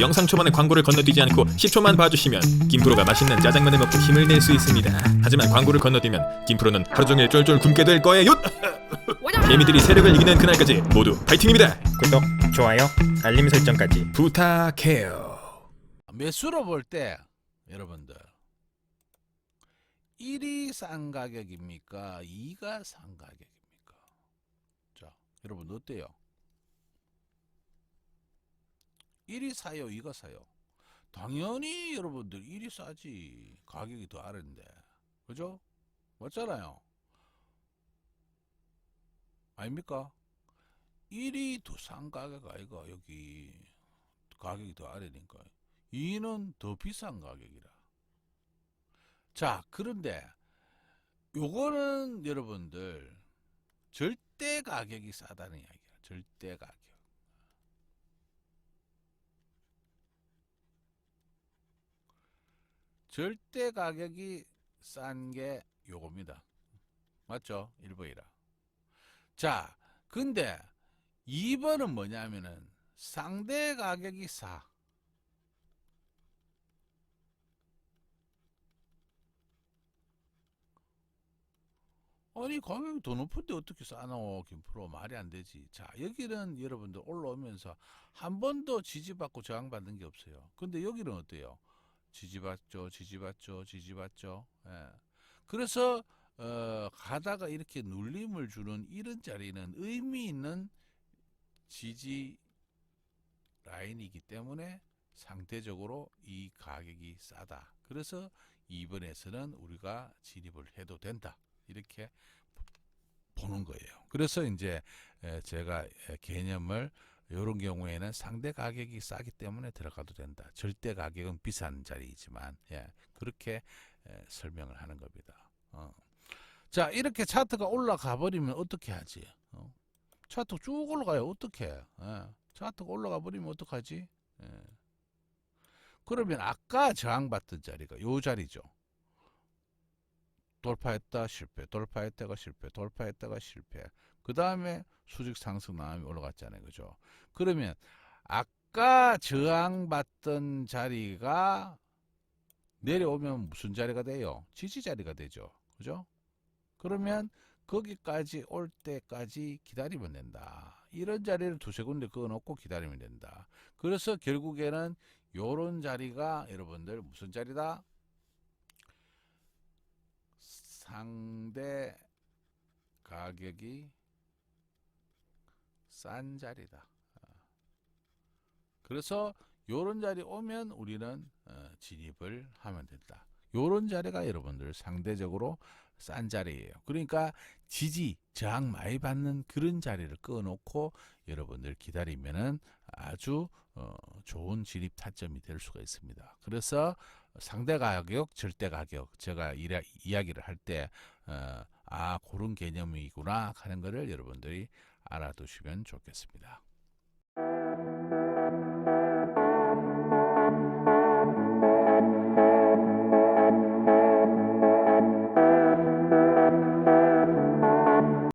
영상 초반에 광고를 건너뛰지 않고 10초만 봐주시면 김프로가 맛있는 짜장면을 먹고 힘을 낼 수 있습니다. 하지만 광고를 건너뛰면 김프로는 하루 종일 쫄쫄 굶게 될 거예요. 개미들이 세력을 이기는 그날까지 모두 파이팅입니다. 구독, 좋아요, 알림 설정까지 부탁해요. 매수로 볼 때 여러분들 1이 싼 가격입니까? 2가 싼 가격입니까? 자, 여러분 어때요? 1이 사요, 2가 사요. 당연히 여러분들 1이 싸지. 가격이 더 아래인데. 그죠? 맞잖아요. 아닙니까? 1이 더 싼 가격 아이가 여기 가격이 더 아래니까 2는 더 비싼 가격이라. 자, 그런데 요거는 여러분들 절대 가격이 싸다는 이야기야. 절대 가격. 절대 가격이 싼 게 요겁니다. 맞죠? 1번이라. 자, 근데 2번은 뭐냐면은 상대 가격이 싸. 아니 가격이 더 높은데 어떻게 싸노 김프로 말이 안 되지 자 여기는 여러분들 올라오면서 한 번도 지지받고 저항받는 게 없어요 근데 여기는 어때요 지지받죠 지지받죠 지지받죠 예. 그래서 어, 가다가 이렇게 눌림을 주는 이런 자리는 의미 있는 지지 라인이기 때문에 상대적으로 이 가격이 싸다 그래서 이번에서는 우리가 진입을 해도 된다 이렇게 보는 거예요. 그래서 이제 에, 제가 에, 개념을 이런 경우에는 상대 가격이 싸기 때문에 들어가도 된다. 절대 가격은 비싼 자리이지만 예, 그렇게 에, 설명을 하는 겁니다. 어. 자 이렇게 차트가 올라가 버리면 어떻게 하지? 어? 차트 쭉 올라가요. 어떻게? 예. 차트가 올라가 버리면 어떡하지? 예. 그러면 아까 저항받던 자리가 요 자리죠. 돌파했다 실패, 돌파했다가 실패, 돌파했다가 실패. 그 다음에 수직 상승 나음이 올라갔잖아요, 그죠? 그러면 아까 저항받던 자리가 내려오면 무슨 자리가 돼요? 지지 자리가 되죠, 그죠? 그러면 거기까지 올 때까지 기다리면 된다. 이런 자리를 두세 군데 그어놓고 기다리면 된다. 그래서 결국에는 요런 자리가 여러분들 무슨 자리다? 상대 가격이 싼 자리다. 어. 그래서 요런 자리 오면 우리는 어, 진입을 하면 된다. 요런 자리가 여러분들 상대적으로 싼 자리예요. 그러니까 지지, 저항 많이 받는 그런 자리를 꺼놓고 여러분들 기다리면은 아주 어, 좋은 진입 타점이 될 수가 있습니다. 그래서 상대 가격, 절대 가격 제가 이라, 이야기를 할때 어, 아 그런 개념이구나 하는 거를 여러분들이 알아두시면 좋겠습니다.